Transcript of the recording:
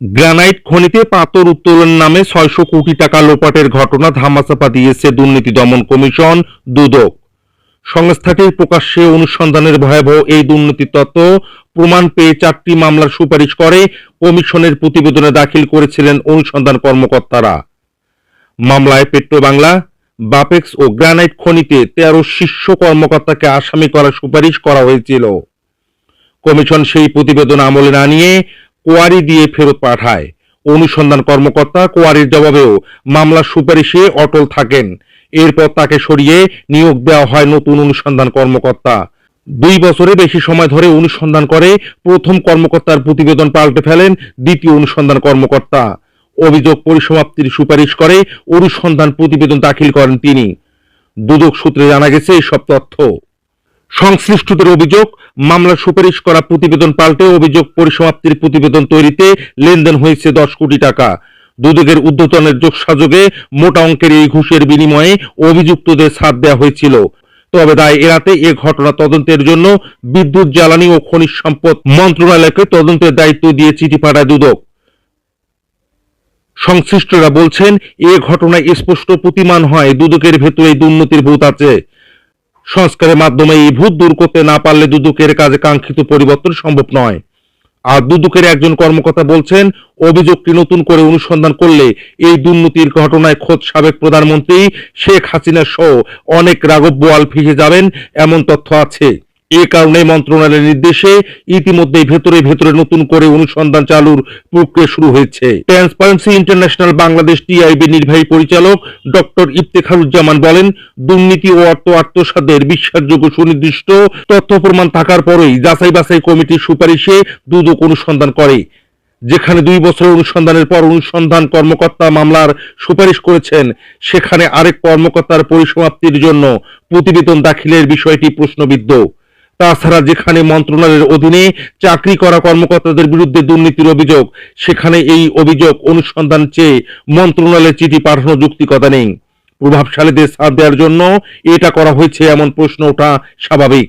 Granite খনিতে পাথর উত্তোলন নামে ছয়শো কোটি টাকা লোপাটের ঘটনা ধামাচাপা দিয়েছে দুর্নীতি দমন কমিশন, দুদক। সংস্থাটির প্রকাশ্যে অনুসন্ধানের ভয়াবহ এই দুর্নীতি তত্ত্ব প্রমাণ পেয়ে চারটি মামলার সুপারিশ করে, কমিশনের প্রতিবেদনে দাখিল করেছিলেন অনুসন্ধান কর্মকর্তারা। মামলায় পেট্রো বাংলা বাপেক্স ও গ্রানাইট খনিতে তেরো শীর্ষ কর্মকর্তাকে আসামি করার সুপারিশ করা হয়েছিল। কমিশন সেই প্রতিবেদন আমলে না নিয়ে কোয়ারি দিয়ে ফেরত পাঠায়। অনুসন্ধান কর্মকর্তা কোয়ারির জবাবেও মামলার সুপারিশে অটল থাকেন। এরপর তাকে সরিয়ে নিয়োগ দেওয়া হয় নতুন অনুসন্ধান কর্মকর্তা। দুই বছরে বেশি সময় ধরে অনুসন্ধান করে প্রথম কর্মকর্তার প্রতিবেদন পাল্টে ফেলেন দ্বিতীয় অনুসন্ধান কর্মকর্তা। অভিযোগ পরিসমাপ্তির সুপারিশ করে অনুসন্ধান প্রতিবেদন দাখিল করেন তিনি। দুদক সূত্রে জানা গেছে এসব তথ্য। সংশ্লিষ্টদের অভিযোগ মামলার সুপারিশ করা প্রতিবেদন পাল্টে অভিযোগ পরিসমাপ্তির প্রতিবেদন তৈরিতে লেনদেন হয়েছে দশ কোটি টাকা। দুদকের ঊর্ধ্বতনের যোগসাযোগে মোটা অঙ্কের এই ঘুষের বিনিময়ে অভিযুক্তদের ছাড় দেওয়া হয়েছিল। তবে দায় এড়াতে এ ঘটনা তদন্তের জন্য বিদ্যুৎ, জ্বালানি ও খনিজ সম্পদ মন্ত্রণালয়কে তদন্তের দায়িত্ব দিয়ে চিঠি পাঠায় দুদক। সংশ্লিষ্টরা বলছেন, এ ঘটনায় স্পষ্ট প্রতিমান হয় দুদকের ভেতরে দুর্নীতির ভূত আছে। সংস্কারের মাধ্যমে এই ভূত দূর করতে না পারলে দুদুকের কাজে কাঙ্ক্ষিত পরিবর্তন সম্ভব নয়। আর দুদুকের একজন কর্মকর্তা বলছেন, অভিযোগটি নতুন করে অনুসন্ধান করলে এই দুর্নীতির ঘটনায় খোদ সাবেক প্রধানমন্ত্রী শেখ হাসিনা সহ অনেক রাঘব বোয়াল ফিসে যাবেন, এমন তথ্য আছে। এ কারণে মন্ত্রণালয়ের নির্দেশে ইতিমধ্যেই ভেতরে ভেতরে নতুন করে অনুসন্ধান চালুর প্রক্রিয়া শুরু হয়েছে। ট্রান্সপারেন্সি ইন্টারন্যাশনাল বাংলাদেশ টিআইবি নির্বাহী পরিচালক ডক্টর ইফতেখারুজ্জামান বলেন, দুর্নীতি ও অর্থ আত্মসাদের বিশ্বাসযোগ্য সুনির্দিষ্ট তথ্য প্রমাণ থাকার পরেই যাচাই বাছাই কমিটির সুপারিশে দুদক অনুসন্ধান করে, যেখানে দুই বছর অনুসন্ধানের পর অনুসন্ধান কর্মকর্তা মামলার সুপারিশ করেছেন। সেখানে আরেক কর্মকর্তার পরিসমাপ্তির জন্য প্রতিবেদন দাখিলের বিষয়টি প্রশ্নবিদ্ধ। তাছাড়া যেখানে মন্ত্রণালয়ের অধীনে চাকরি করা কর্মকর্তাদের বিরুদ্ধে দুর্নীতির অভিযোগ, সেখানে এই অভিযোগ অনুসন্ধান চেয়ে মন্ত্রণালয়ে চিঠি পাঠানো যুক্তিকতা নেই। প্রভাবশালীদের সাথ দেওয়ার জন্য এটা করা হয়েছে এমন প্রশ্ন ওঠা স্বাভাবিক।